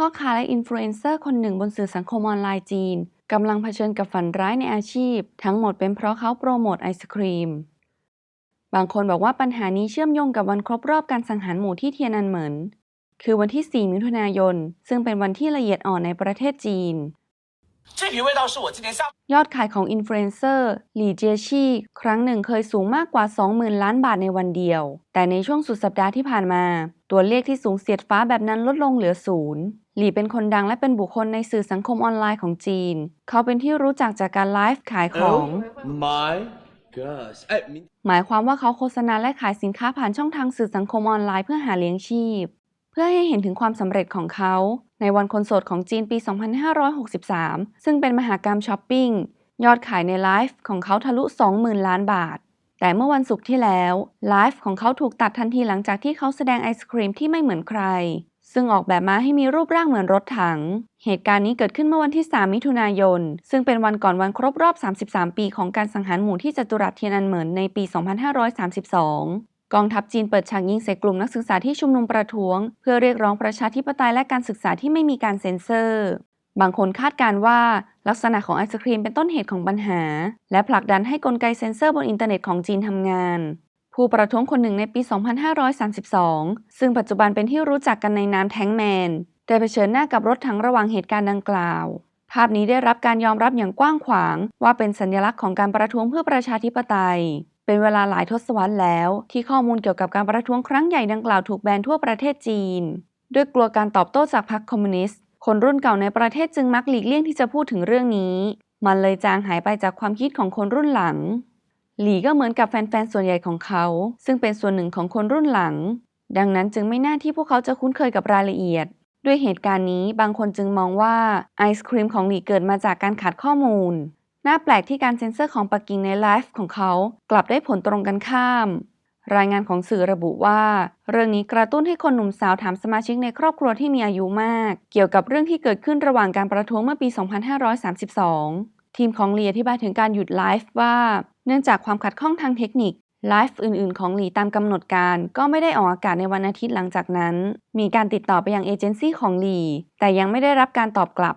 พ่อค้าและอินฟลูเอนเซอร์คนหนึ่งบนสื่อสังคมออนไลน์จีนกำลังเผชิญกับฝันร้ายในอาชีพ ทั้งหมดเป็นเพราะเขาโปรโมทไอศครีม บางคนบอกว่าปัญหานี้เชื่อมโยงกับวันครบรอบการสังหารหมู่ที่เทียนอันเหมินคือวันที่ 4 มิถุนายน ซึ่งเป็นวันที่ละเอียดอ่อนในประเทศจีน ยอดขายของอินฟลูเอนเซอร์หลี่เจียชีครั้งหนึ่งเคยสูงมากกว่า 20,000 ล้านบาทในวันเดียว แต่ในช่วงสุดสัปดาห์ที่ผ่านมา ตัวเลขที่สูงเสียดฟ้าแบบนั้นลดลงเหลือศูนย์ หลี่เป็นคนดังและเป็นบุคคลในสื่อสังคมออนไลน์ของจีน เขาเป็นที่รู้จักจากการไลฟ์ขายของ my gosh！哎，明หมายความว่าเขาโฆษณาและขายสินค้าผ่านช่องทางสื่อสังคมออนไลน์เพื่อหาเลี้ยงชีพ เพื่อให้เห็นถึงความสำเร็จของเขา ในวันคนโสดของจีนปี 2563 ซึ่งเป็นมหากรรมช้อปปิ้งยอดขายในไลฟ์ของเขาทะลุ 20,000 ล้านบาท แต่เมื่อวันศุกร์ที่แล้วไลฟ์ของเขาถูกตัดทันทีหลังจากที่เขาแสดงไอศครีมที่ไม่เหมือนใคร ซึ่งออกแบบมาให้มีรูปร่างเหมือนรถถัง เหตุการณ์นี้เกิดขึ้นเมื่อวันที่ 3 มิถุนายน ซึ่งเป็นวันก่อนวันครบรอบ 33 ปีของการสังหารหมู่ที่จัตุรัสเทียนอันเหมินในปี 2532 กองทัพจีนเปิดฉากยิงใส่กลุ่มนักศึกษาที่ชุมนุมประท้วง เพื่อเรียกร้องประชาธิปไตยและการศึกษาที่ไม่มีการเซ็นเซอร์ บางคนคาดการณ์ว่าลักษณะของไอศครีมเป็นต้นเหตุของปัญหา และผลักดันให้กลไกเซ็นเซอร์บนอินเทอร์เน็ตของจีนทำงาน ผู้ประท้วงคนหนึ่งในปี 2532 ซึ่งปัจจุบันเป็นที่รู้จักกันในนามแทงแมน ได้เผชิญหน้ากับรถถังระหว่างเหตุการณ์ดังกล่าว ภาพนี้ได้รับการยอมรับอย่างกว้างขวาง ว่าเป็นสัญลักษณ์ของการประท้วงเพื่อประชาธิปไตย เป็นเวลาหลายทศวรรษแล้ว ที่ข้อมูลเกี่ยวกับการประท้วงครั้งใหญ่ดังกล่าวถูกแบนทั่วประเทศจีน ด้วยกลัวการตอบโต้จากพรรคคอมมิวนิสต์ คนรุ่นเก่าในประเทศจึงมักหลีกเลี่ยงที่จะพูดถึงเรื่องนี้ มันเลยจางหายไปจากความคิดของคนรุ่นหลัง หลีก็เหมือนกับแฟนๆ ส่วนใหญ่ของเขา ซึ่งเป็นส่วนหนึ่งของคนรุ่นหลัง ดังนั้นจึงไม่น่าที่พวกเขาจะคุ้นเคยกับรายละเอียด ด้วยเหตุการณ์นี้บางคนจึงมองว่าไอศครีมของหลีเกิดมาจากการขาดข้อมูล น่าแปลกที่การเซ็นเซอร์ของปักกิ่งในไลฟ์ของเขา กลับได้ผลตรงกันข้าม รายงานของสื่อระบุว่า เรื่องนี้กระตุ้นให้คนหนุ่มสาวถามสมาชิกในครอบครัวที่มีอายุมาก เกี่ยวกับเรื่องที่เกิดขึ้นระหว่างการประท้วงเมื่อปี 2532ทีมของลีอธิบายถึงการหยุดไลฟ์ว่า เนื่องจากความขัดข้องทางเทคนิคไลฟ์อื่น ๆ ของหลีตามกำหนดการก็ไม่ได้ออกอากาศในวันอาทิตย์หลังจากนั้น มีการติดต่อไปยังเอเจนซี่ของหลี แต่ยังไม่ได้รับการตอบกลับ